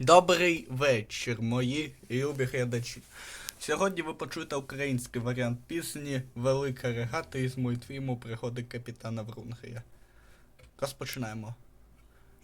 Добрий вечір, мої любі глядачі. Сьогодні ви почуєте український варіант пісні Велика регата із мультфільму Пригоди капітана Врунгея. Розпочинаємо.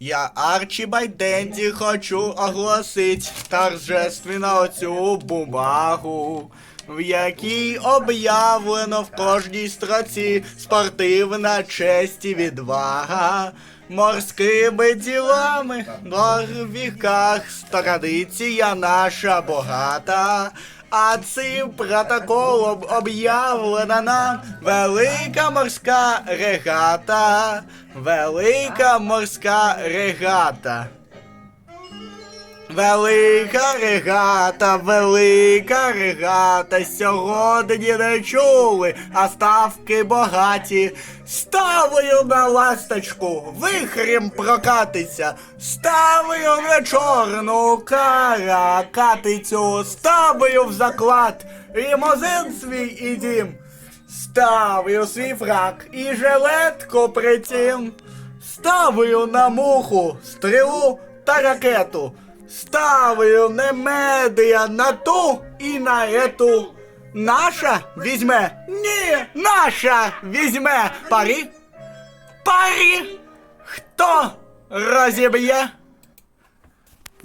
Я Арчі Байденді хочу оголосить торжественно цю бумагу, в якій об'явлено в кожній строці спортивна честь і відвага. Морськими ділами на віках традиція наша богата. А цим протоколом об'явлена нам велика морська регата. Велика морська регата. Велика регата, велика регата, сьогодні не чули, а ставки багаті. Ставою на ласточку, вихрем прокатиться, ставою на чорну каракатицю, ставою в заклад, лімузин свій і дім. Ставлю свій фрак і жилетку притім. Ставлю на муху, стрілу та ракету. Ставлю не медіа на ту і на ету. Наша візьме. Ні, наша візьме. Парі. Парі. Хто розіб'є?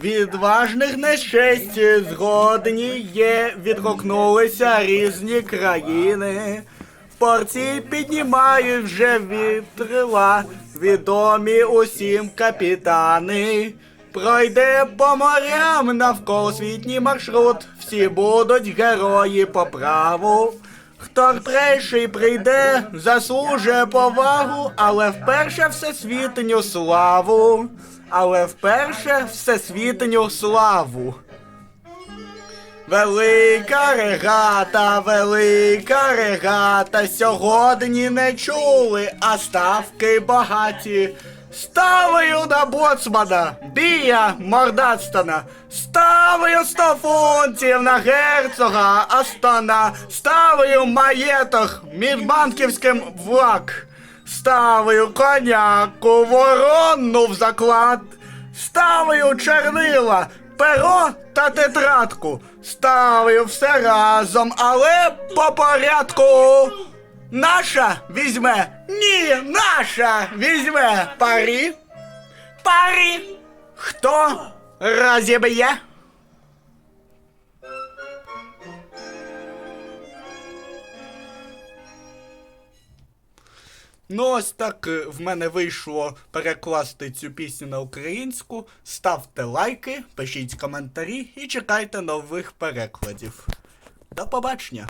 Відважних нещасті згодні є, відгукнулися різні країни. В порті піднімають вже вітрила, відомі усім капітани. Пройде по морям навколосвітній маршрут, всі будуть герої по праву. Хто перший прийде, заслужує повагу, але вперше всесвітню славу. Але вперше всесвітню славу. Велика регата, велика регата, сьогодні не чули, а ставки багаті. Ставою на боцмана, бія мордастана, ставою сто фунтів на герцога Астона, ставою маєток мід банківським влак, ставою коняку ворону в заклад, ставою чернила, перо та тетрадку, ставою все разом, але по порядку. Наша візьме. Ні, наша візьме. Парі. Парі. Хто розіб'є? Ну, ось так е, в мене вийшло перекласти цю пісню на українську. Ставте лайки, пишіть коментарі і чекайте нових перекладів. До побачення!